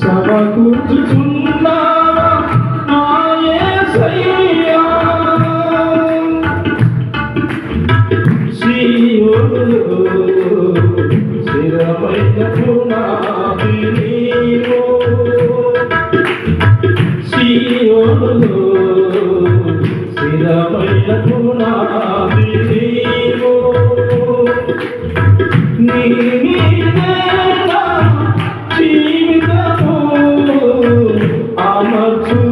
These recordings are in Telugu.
సమకూర్చుచున్నా శిరమైన పునాది నీవో. శివో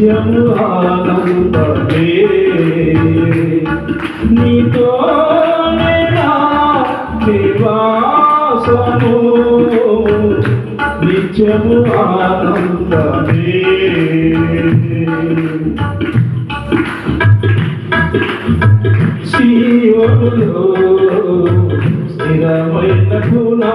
నిత్యము ఆనందమే నీతోనే నా నివాసము. నిత్యము ఆనందమే సీయోలో స్థిరమైన గుణా